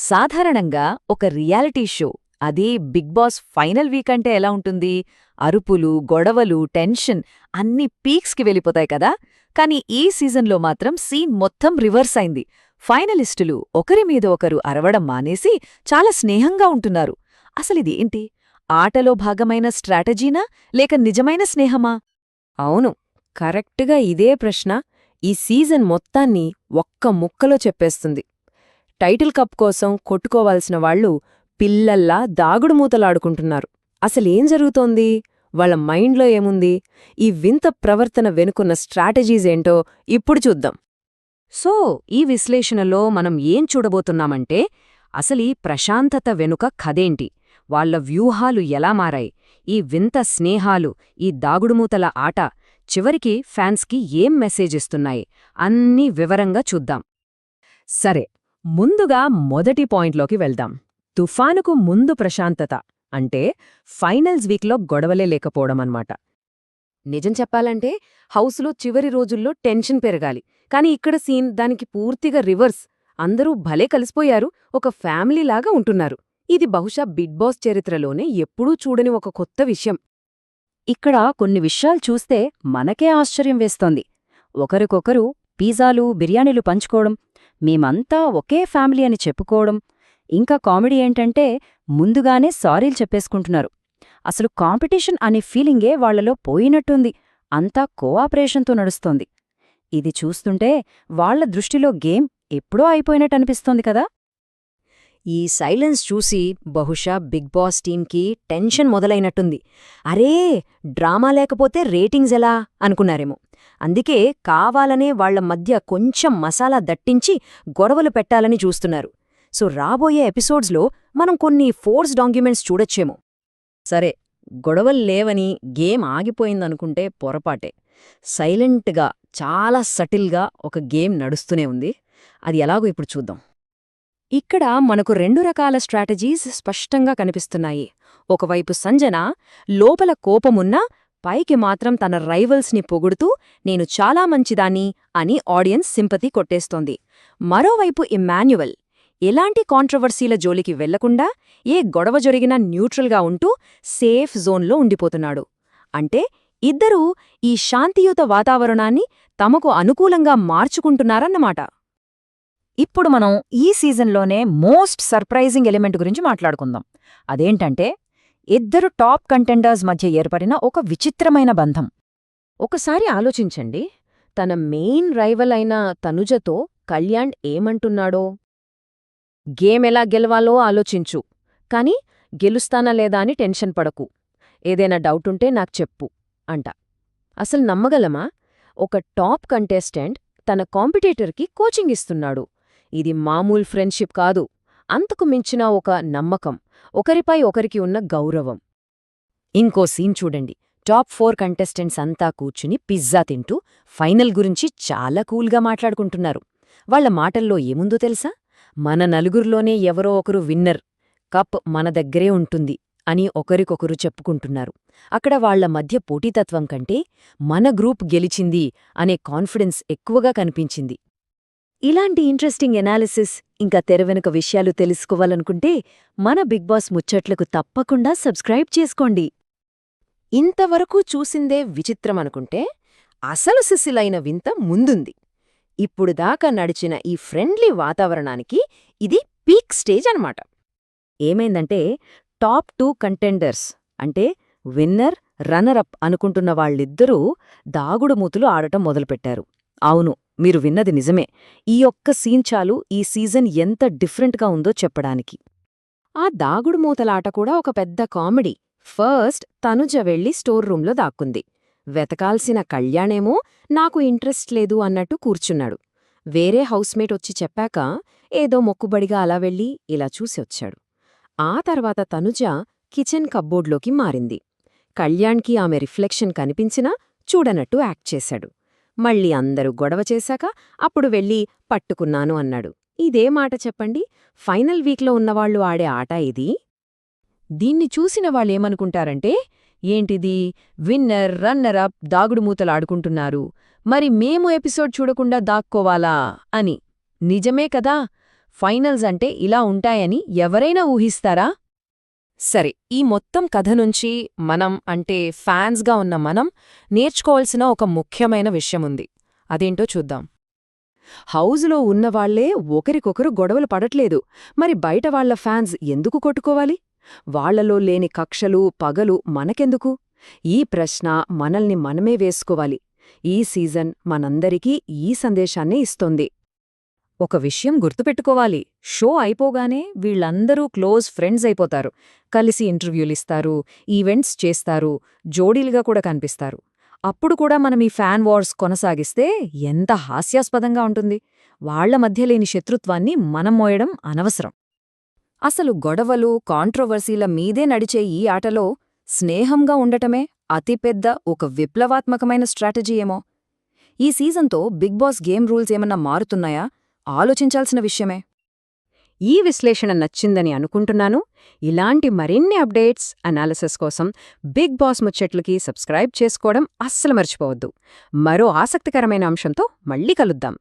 సాధారణంగా ఒక reality show అదే బిగ్ బాస్ ఫైనల్ వీక్ అంటే ఎలా ఉంటుంది? అరుపులు గొడవలు టెన్షన్ అన్ని పీక్స్కి వెళ్ళిపోతాయి కదా? కానీ ఈ సీజన్లో మాత్రం సీన్ మొత్తం రివర్స్ అయింది. ఫైనలిస్టులు ఒకరి మీద ఒకరు అరవడం మానేసి చాలా స్నేహంగా ఉంటున్నారు. అసలిది ఏంటి? ఆటలో భాగమైన స్ట్రాటజీనా? లేక నిజమైన స్నేహమా? అవును కరెక్ట్గా ఇదే ప్రశ్న. ఈ సీజన్ మొత్తాన్ని ఒక్క ముక్కలో చెప్పేస్తుంది. టైటిల్ కప్ కోసం కొట్టుకోవాల్సిన వాళ్ళు పిల్లల్లా దాగుడుమూతలాడుకుంటున్నారు అసలేం జరుగుతోంది? వాళ్ళ మైండ్లో ఏముంది? ఈ వింత ప్రవర్తన వెనుకున్న స్ట్రాటజీస్ ఏంటో ఇప్పుడు చూద్దాం. సో ఈ విశ్లేషణలో మనం ఏం చూడబోతున్నామంటే అసలీ ప్రశాంతత వెనుక కథేంటి? వాళ్ళ వ్యూహాలు ఎలా మారాయి? ఈ వింత స్నేహాలు ఈ దాగుడుమూతల ఆట చివరికి ఫ్యాన్స్కి ఏం మెసేజ్ ఇస్తున్నాయి అన్నీ వివరంగా చూద్దాం. సరే ముందుగా మొదటి పాయింట్లోకి వెళ్దాం. తుఫానుకు ముందు ప్రశాంతత అంటే ఫైనల్స్ వీక్లో గొడవలే లేకపోవడమన్నమాట నిజం చెప్పాలంటే హౌస్లో చివరి రోజుల్లో టెన్షన్ పెరగాలి. కాని ఇక్కడ సీన్ దానికి పూర్తిగా రివర్స్. అందరూ భలే కలిసిపోయారు ఒక ఫ్యామిలీలాగా ఉంటున్నారు. ఇది బహుశా బిగ్ బాస్ చరిత్రలోనే ఎప్పుడూ చూడని ఒక కొత్త విషయం. ఇక్కడ కొన్ని విషయాలు చూస్తే మనకే ఆశ్చర్యం వేస్తోంది. ఒకరికొకరు పిజ్జాలు బిర్యానీలు పంచుకోవడం మేమంతా ఒకే ఫ్యామిలీ అని చెప్పుకోవడం ఇంకా కామెడీ ఏంటంటే ముందుగానే సారీలు చెప్పేసుకుంటున్నారు. అసలు కాంపిటీషన్ అనే ఫీలింగే వాళ్ళలో పోయినట్టుంది. అంతా కోఆపరేషన్తో నడుస్తోంది. ఇది చూస్తుంటే వాళ్ళ దృష్టిలో గేమ్ ఎప్పుడో అయిపోయినట్టు అనిపిస్తోంది కదా! ఈ సైలెన్స్ చూసి బహుశా బిగ్ బాస్ టీంకి టెన్షన్ మొదలైనట్టుంది. అరే డ్రామా లేకపోతే రేటింగ్స్ ఎలా? అనుకున్నారేమో. అందుకే కావాలనే వాళ్ళ మధ్య కొంచెం మసాలా దట్టించి గొడవలు పెట్టాలని చూస్తున్నారు. సో రాబోయే ఎపిసోడ్స్లో మనం కొన్ని ఫోర్స్ డాక్యుమెంట్స్ చూడొచ్చేమో. సరే గొడవలు లేవని గేమ్ ఆగిపోయిందనుకుంటే పొరపాటే. సైలెంట్గా చాలా సటిల్గా ఒక గేమ్ నడుస్తూనే ఉంది. అది ఎలాగో ఇప్పుడు చూద్దాం. ఇక్కడ మనకు రెండు రకాల స్ట్రాటజీస్ స్పష్టంగా కనిపిస్తున్నాయి. ఒకవైపు సంజన లోపల కోపమున్నా పైకి మాత్రం తన రైవల్స్ని పొగుడుతూ నేను చాలా మంచిదాన్ని అని ఆడియన్స్ సింపతి కొట్టేస్తోంది. మరోవైపు ఇమ్మాన్యువల్ ఎలాంటి కాంట్రవర్సీల జోలికి వెళ్ళకుండా ఏ గొడవ జరిగినా న్యూట్రల్గా ఉంటూ సేఫ్ జోన్లో ఉండిపోతున్నాడు. అంటే ఇద్దరూ ఈ శాంతియుత వాతావరణాన్ని తమకు అనుకూలంగా మార్చుకుంటున్నారన్నమాట. ఇప్పుడు మనం ఈ సీజన్లోనే మోస్ట్ సర్ప్రైజింగ్ ఎలిమెంట్ గురించి మాట్లాడుకుందాం. అదేంటంటే ఇద్దరు టాప్ కంటెండర్స్ మధ్య ఏర్పడిన ఒక విచిత్రమైన బంధం. ఒకసారి ఆలోచించండి తన మెయిన్ రైవల్ అయిన తనుజతో కళ్యాణ్ ఏమంటున్నాడో? గేమ్ ఎలా గెలవాలో ఆలోచించు కాని గెలుస్తానా లేదా అని టెన్షన్ పడకు. ఏదైనా డౌటుంటే నాకు చెప్పు అంట. అసలు నమ్మగలమా? ఒక టాప్ కంటెస్టెంట్ తన కాంపిటేటర్కి కోచింగ్ ఇస్తున్నాడు. ఇది మామూలు ఫ్రెండ్షిప్ కాదు. అంతకు మించిన ఒక నమ్మకం ఒకరిపై ఒకరికి ఉన్న గౌరవం. ఇంకో సీన్ చూడండి. టాప్ ఫోర్ కంటెస్టెంట్స్ అంతా కూర్చుని పిజ్జా తింటూ ఫైనల్ గురించి చాలా కూల్గా మాట్లాడుకుంటున్నారు. వాళ్ళ మాటల్లో ఏముందో తెలుసా? మన నలుగురిలోనే ఎవరో ఒకరు విన్నర్ కప్ మన దగ్గరే ఉంటుంది అని ఒకరికొకరు చెప్పుకుంటున్నారు. అక్కడ వాళ్ళ మధ్య పోటీతత్వం కంటే మన గ్రూప్ గెలిచింది అనే కాన్ఫిడెన్స్ ఎక్కువగా కనిపించింది. ఇలాంటి ఇంట్రెస్టింగ్ ఎనాలిసిస్ ఇంకా తెరవెనుక విషయాలు తెలుసుకోవాలనుకుంటే మన బిగ్ బాస్ ముచ్చట్లకు తప్పకుండా సబ్స్క్రైబ్ చేసుకోండి. ఇంతవరకు చూసిందే విచిత్రమనుకుంటే అసలు సిసిలైన వింత ముందుంది. ఇప్పుడు దాకా నడిచిన ఈ ఫ్రెండ్లీ వాతావరణానికి ఇది పీక్ స్టేజ్ అనమాట ఏమైందంటే టాప్ టూ కంటెండర్స్ అంటే విన్నర్ రన్నర్ అప్ అనుకుంటున్న వాళ్ళిద్దరూ దాగుడుమూతులు ఆడటం మొదలుపెట్టారు. అవును మీరు విన్నది నిజమే. ఈ ఒక్క సీన్ చాలు ఈ సీజన్ ఎంత డిఫరెంట్గా ఉందో చెప్పడానికి. ఆ దాగుడు మూతలాట కూడా ఒక పెద్ద కామెడీ. ఫస్ట్ తనుజ వెళ్ళి స్టోర్ రూంలో దాక్కుంది. వెతకాల్సిన కళ్యాణేమో నాకు ఇంట్రెస్ట్ లేదు అన్నట్టు కూర్చున్నాడు. వేరే హౌస్మేట్ వచ్చి చెప్పాక ఏదో మొక్కుబడిగా అలా వెళ్ళి ఇలా చూసి వచ్చాడు. ఆ తర్వాత తనుజ కిచెన్ కబ్బోర్డ్లోకి మారింది. కళ్యాణ్కి ఆమె రిఫ్లెక్షన్ కనిపించినా చూడనట్టు యాక్ట్ చేశాడు. మళ్ళీ అందరూ గొడవ చేశాక అప్పుడు వెళ్ళి పట్టుకున్నాను అన్నాడు. ఇదే మాట చెప్పండి ఫైనల్ వీక్లో ఉన్నవాళ్ళు ఆడే ఆట ఇది దీన్ని చూసిన వాళ్ళేమనుకుంటారంటే ఏంటిది? విన్నర్ రన్నర్ అప్ దాగుడుమూతలాడుకుంటున్నారు మరి మేము ఎపిసోడ్ చూడకుండా దాక్కోవాలా? అని. నిజమే కదా ఫైనల్స్ అంటే ఇలా ఉంటాయని ఎవరైనా ఊహిస్తారా? సరే ఈ మొత్తం కథ నుంచి మనం అంటే ఫ్యాన్స్గా ఉన్న మనం నేర్చుకోవాల్సిన ఒక ముఖ్యమైన విషయముంది. అదేంటో చూద్దాం. హౌజులో ఉన్నవాళ్ళే ఒకరికొకరు గొడవలు పడట్లేదు. మరి బయట వాళ్ళ ఫ్యాన్స్ ఎందుకు కొట్టుకోవాలి? వాళ్ళలో లేని కక్షలు పగలు మనకెందుకు? ఈ ప్రశ్న మనల్ని మనమే వేసుకోవాలి. ఈ సీజన్ మనందరికీ ఈ సందేశాన్ని ఇస్తోంది. ఒక విషయం గుర్తుపెట్టుకోవాలి. షో అయిపోగానే వీళ్ళందరూ క్లోజ్ ఫ్రెండ్స్ అయిపోతారు. కలిసి ఇంటర్వ్యూలిస్తారు ఈవెంట్స్ చేస్తారు జోడీలుగా కూడా కనిపిస్తారు. అప్పుడు కూడా మనం ఈ ఫ్యాన్ వార్స్ కొనసాగిస్తే ఎంత హాస్యాస్పదంగా ఉంటుంది. వాళ్ళ మధ్య లేని శత్రుత్వాన్ని మనం మోయడం అనవసరం. అసలు గొడవలు కాంట్రవర్సీల మీదే నడిచే ఈ ఆటలో స్నేహంగా ఉండటమే అతిపెద్ద ఒక విప్లవాత్మకమైన స్ట్రాటజీ ఏమో. ఈ సీజన్తో బిగ్ బాస్ గేమ్ రూల్స్ ఏమన్నా మారుతున్నాయా? ఆలోచించాల్సిన విషయమే. ఈ విశ్లేషణ నచ్చిందని అనుకుంటున్నాను. ఇలాంటి మరిన్ని అప్డేట్స్ అనాలిసిస్ కోసం బిగ్ బాస్ ముచ్చట్లకి సబ్స్క్రైబ్ చేసుకోవడం అస్సలు మర్చిపోవద్దు. మరో ఆసక్తికరమైన అంశంతో మళ్ళీ కలుద్దాం.